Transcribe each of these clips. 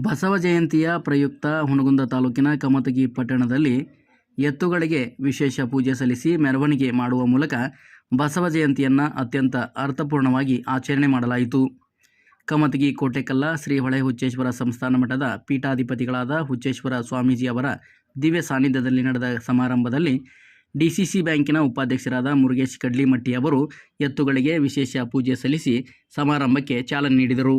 ಬಸವ ಜಯಂತಿಯ ಪ್ರಯುಕ್ತ ಹುಣಗುಂದ ತಾಲೂಕಿನ ಕಮತಗಿ ಪಟ್ಟಣದಲ್ಲಿ ಎತ್ತುಗಳಿಗೆ ವಿಶೇಷ ಪೂಜೆ ಸಲ್ಲಿಸಿ ಮೆರವಣಿಗೆ ಮಾಡುವ ಮೂಲಕ ಬಸವ ಜಯಂತಿಯನ್ನು ಅತ್ಯಂತ ಅರ್ಥಪೂರ್ಣವಾಗಿ ಆಚರಣೆ ಮಾಡಲಾಯಿತು. ಕಮತಗಿ ಕೋಟೆಕಲ್ಲ ಶ್ರೀ ಹೊಳೆ ಹುಚ್ಚೇಶ್ವರ ಸಂಸ್ಥಾನ ಮಠದ ಪೀಠಾಧಿಪತಿಗಳಾದ ಹುಚ್ಚೇಶ್ವರ ಸ್ವಾಮೀಜಿ ಅವರ ದಿವ್ಯ ಸಾನ್ನಿಧ್ಯದಲ್ಲಿ ನಡೆದ ಸಮಾರಂಭದಲ್ಲಿ ಡಿಸಿಸಿ ಬ್ಯಾಂಕಿನ ಉಪಾಧ್ಯಕ್ಷರಾದ ಮುರುಗೇಶ್ ಕಡ್ಲಿಮಟ್ಟಿ ಅವರು ಎತ್ತುಗಳಿಗೆ ವಿಶೇಷ ಪೂಜೆ ಸಲ್ಲಿಸಿ ಸಮಾರಂಭಕ್ಕೆ ಚಾಲನೆ ನೀಡಿದರು.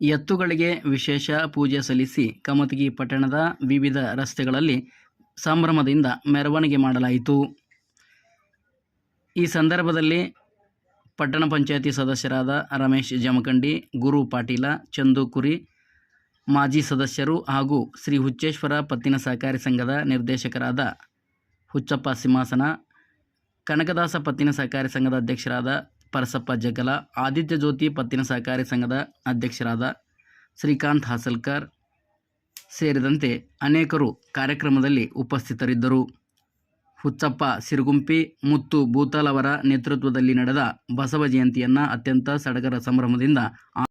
ಎತ್ತುಗಳಿಗೆ ವಿಶೇಷ ಪೂಜೆ ಸಲ್ಲಿಸಿ ಕಮತಗಿ ಪಟ್ಟಣದ ವಿವಿಧ ರಸ್ತೆಗಳಲ್ಲಿ ಸಂಭ್ರಮದಿಂದ ಮೆರವಣಿಗೆ ಮಾಡಲಾಯಿತು. ಈ ಸಂದರ್ಭದಲ್ಲಿ ಪಟ್ಟಣ ಪಂಚಾಯತಿ ಸದಸ್ಯರಾದ ರಮೇಶ್ ಜಮಖಂಡಿ, ಗುರು ಪಾಟೀಲ ಚಂದು ಕುರಿ ಮಾಜಿ ಸದಸ್ಯರು ಹಾಗೂ ಶ್ರೀ ಹುಚ್ಚೇಶ್ವರ ಪತ್ತಿನ ಸಹಕಾರಿ ಸಂಘದ ನಿರ್ದೇಶಕರಾದ ಹುಚ್ಚಪ್ಪ ಸಿಂಹಾಸನ, ಕನಕದಾಸ ಪತ್ತಿನ ಸಹಕಾರಿ ಸಂಘದ ಅಧ್ಯಕ್ಷರಾದ ಪರಸಪ್ಪ ಜಗಲ ಆದಿತ್ಯ ಜ್ಯೋತಿ ಪತ್ತಿನ ಸಹಕಾರಿ ಸಂಘದ ಅಧ್ಯಕ್ಷರಾದ ಶ್ರೀಕಾಂತ್ ಹಾಸಲ್ಕರ್ ಸೇರಿದಂತೆ ಅನೇಕರು ಕಾರ್ಯಕ್ರಮದಲ್ಲಿ ಉಪಸ್ಥಿತರಿದ್ದರು. ಹುಚ್ಚಪ್ಪ ಸಿರುಗುಂಪಿ, ಮುತ್ತು ಬೂತಾಲ್ ಅವರ ನೇತೃತ್ವದಲ್ಲಿ ನಡೆದ ಬಸವ ಜಯಂತಿಯನ್ನು ಅತ್ಯಂತ ಸಡಗರ ಸಂಭ್ರಮದಿಂದ